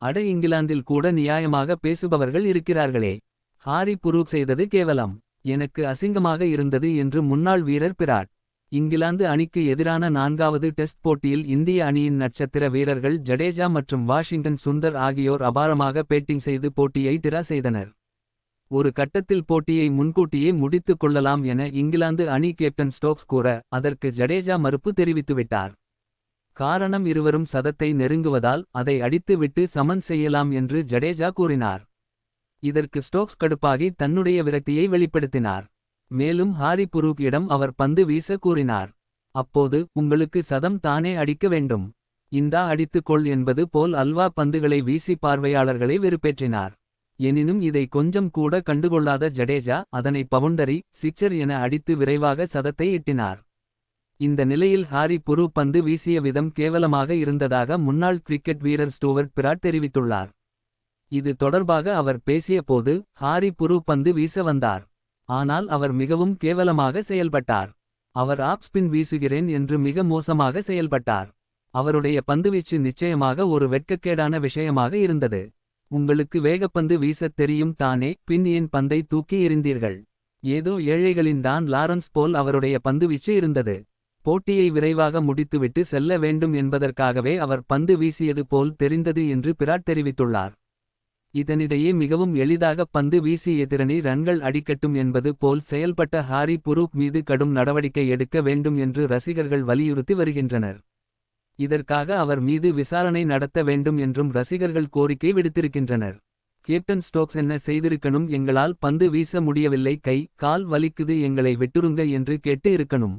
அட இங்கிலாந்தில் கூட நியாயமாக பேசுபவர்கள் இருக்கிறார்களே. ஹாரி புரூக் செய்தது கேவலம். எனக்கு அசிங்கமாக இருந்தது என்று முன்னாள் வீரர் பிராட். இங்கிலாந்து அணிக்கு எதிரான நான்காவது டெஸ்ட் போட்டியில் இந்திய அணியின் நட்சத்திர வீரர்கள் ஜடேஜா மற்றும் வாஷிங்டன் சுந்தர் ஆகியோர் அபாரமாக பேட்டிங் செய்து போட்டியை டிரா செய்தனர். ஒரு கட்டத்தில் போட்டியை முன்கூட்டியே முடித்துக் கொள்ளலாம் என இங்கிலாந்து அணி கேப்டன் ஸ்டோக்ஸ் கூற அதற்கு ஜடேஜா மறுப்பு தெரிவித்துவிட்டார். காரணம் இருவரும் சதத்தை நெருங்குவதால் அதை அடித்துவிட்டு சமன் செய்யலாம் என்று ஜடேஜா கூறினார். இதற்கு ஸ்டோக்ஸ் கடுப்பாகி தன்னுடைய விரக்தியை வெளிப்படுத்தினார். மேலும் ஹாரி புரூப்பிடம் இடம் அவர் பந்து வீச கூறினார். அப்போது உங்களுக்கு சதம் தானே அடிக்க வேண்டும். இந்தா அடித்துக்கொள் என்பது போல் அல்வா பந்துகளை வீசி பார்வையாளர்களை வெறுப்பேற்றினார். எனினும் இதை கொஞ்சம் கூட கண்டுகொள்ளாத ஜடேஜா அதனை பவுண்டரி சிக்சர் என அடித்து விரைவாக சதத்தை இட்டினார் இந்த நிலையில் ஹாரி புரு பந்து வீசிய விதம் கேவலமாக இருந்ததாக முன்னாள் கிரிக்கெட் வீரர் ஸ்டூவர்ட் பிராட் தெரிவித்துள்ளார். இது தொடர்பாக அவர் பேசிய போது ஹாரி புரு பந்து வீச வந்தார். ஆனால் அவர் மிகவும் கேவலமாக செயல்பட்டார். அவர் ஆப் ஸ்பின் வீசுகிறேன் என்று மிக மோசமாக செயல்பட்டார். அவருடைய பந்துவீச்சு நிச்சயமாக ஒரு வெட்கக்கேடான விஷயமாக இருந்தது. உங்களுக்கு வேகப்பந்து வீசத் தெரியும் தானே பின் என் பந்தை தூக்கி எறிந்தீர்கள். ஏதோ ஏழைகளின் தான் லாரன்ஸ் போல் அவருடைய பந்துவீச்சு இருந்தது. போட்டியை விரைவாக முடித்துவிட்டு செல்ல வேண்டும் என்பதற்காகவே அவர் பந்து வீசியது போல் தெரிந்தது என்று பிராட் தெரிவித்துள்ளார். இதனிடையே மிகவும் எளிதாக பந்து வீசி எதிரணி ரன்கள் அடிக்கட்டும் என்பது போல் செயல்பட்ட ஹாரி புரூப் மீது கடும் நடவடிக்கை எடுக்க வேண்டும் என்று ரசிகர்கள் வலியுறுத்தி வருகின்றனர். இதற்காக அவர் மீது விசாரணை நடத்த வேண்டும் என்றும் ரசிகர்கள் கோரிக்கை விடுத்திருக்கின்றனர். கேப்டன் ஸ்டோக்ஸ் என்ன செய்திருக்கணும்? எங்களால் பந்து வீச முடியவில்லை. கை கால் வலிக்குது. எங்களை விட்டுருங்க என்று கேட்டு இருக்கணும்.